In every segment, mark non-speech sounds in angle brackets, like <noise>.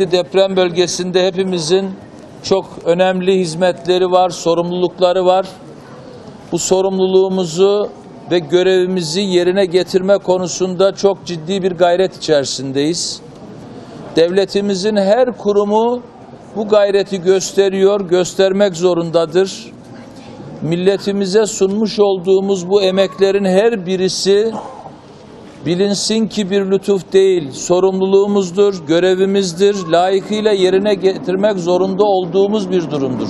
Deprem bölgesinde hepimizin çok önemli hizmetleri var, sorumlulukları var. Bu sorumluluğumuzu ve görevimizi yerine getirme konusunda çok ciddi bir gayret içerisindeyiz. Devletimizin her kurumu bu gayreti gösteriyor, göstermek zorundadır. Milletimize sunmuş olduğumuz bu emeklerin her birisi Bilinsin ki bir lütuf değil, sorumluluğumuzdur, görevimizdir, layıkıyla yerine getirmek zorunda olduğumuz bir durumdur.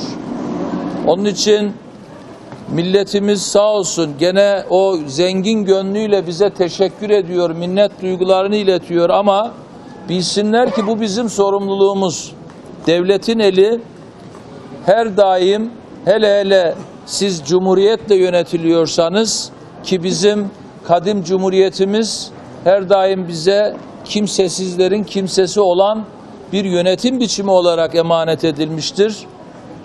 Onun için milletimiz sağ olsun gene o zengin gönlüyle bize teşekkür ediyor, minnet duygularını iletiyor ama bilsinler ki bu bizim sorumluluğumuz. Devletin eli her daim hele hele siz cumhuriyetle yönetiliyorsanız ki bizim kadim cumhuriyetimiz her daim bize kimsesizlerin kimsesi olan bir yönetim biçimi olarak emanet edilmiştir.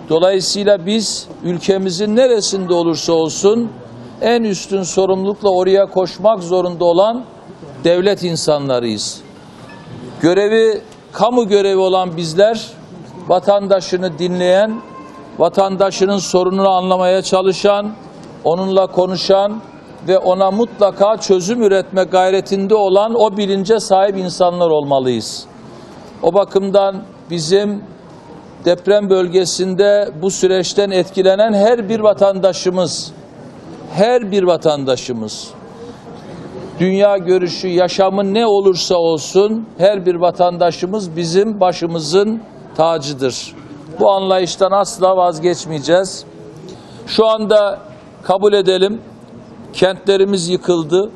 Dolayısıyla biz ülkemizin neresinde olursa olsun en üstün sorumlulukla oraya koşmak zorunda olan devlet insanlarıyız. Görevi, kamu görevi olan bizler vatandaşını dinleyen, vatandaşının sorununu anlamaya çalışan, onunla konuşan ve ona mutlaka çözüm üretme gayretinde olan o bilince sahip insanlar olmalıyız. O bakımdan bizim deprem bölgesinde bu süreçten etkilenen her bir vatandaşımız, her bir vatandaşımız, dünya görüşü, yaşamı ne olursa olsun her bir vatandaşımız bizim başımızın tacıdır. Bu anlayıştan asla vazgeçmeyeceğiz. Şu anda kabul edelim, kentlerimiz yıkıldı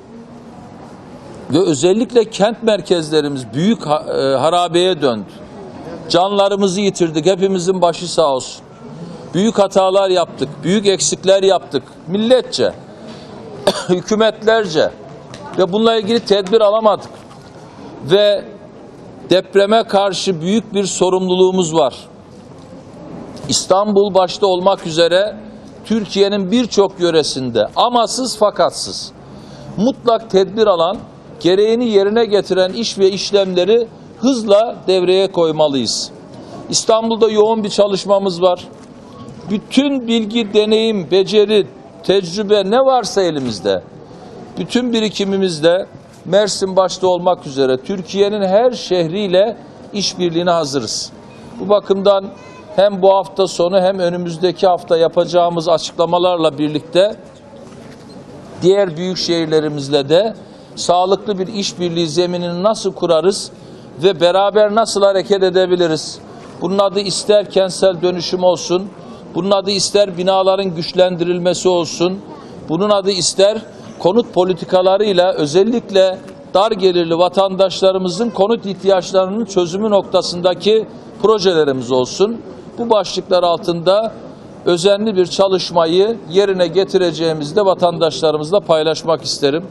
ve özellikle kent merkezlerimiz büyük e, harabeye döndü. Canlarımızı yitirdik, hepimizin başı sağ olsun. Büyük hatalar yaptık, büyük eksikler yaptık. Milletçe, <coughs> hükümetlerce ve bununla ilgili tedbir alamadık. Ve depreme karşı büyük bir sorumluluğumuz var. İstanbul başta olmak üzere Türkiye'nin birçok yöresinde amasız fakatsız mutlak tedbir alan, gereğini yerine getiren iş ve işlemleri hızla devreye koymalıyız. İstanbul'da yoğun bir çalışmamız var. Bütün bilgi, deneyim, beceri, tecrübe ne varsa elimizde, bütün birikimimizde Mersin başta olmak üzere Türkiye'nin her şehriyle işbirliğine hazırız. Bu bakımdan hem bu hafta sonu hem önümüzdeki hafta yapacağımız açıklamalarla birlikte diğer büyük şehirlerimizle de sağlıklı bir işbirliği zeminini nasıl kurarız ve beraber nasıl hareket edebiliriz? Bunun adı ister kentsel dönüşüm olsun, bunun adı ister binaların güçlendirilmesi olsun, bunun adı ister konut politikalarıyla özellikle dar gelirli vatandaşlarımızın konut ihtiyaçlarının çözümü noktasındaki projelerimiz olsun. Bu başlıklar altında özenli bir çalışmayı yerine getireceğimizde vatandaşlarımızla paylaşmak isterim.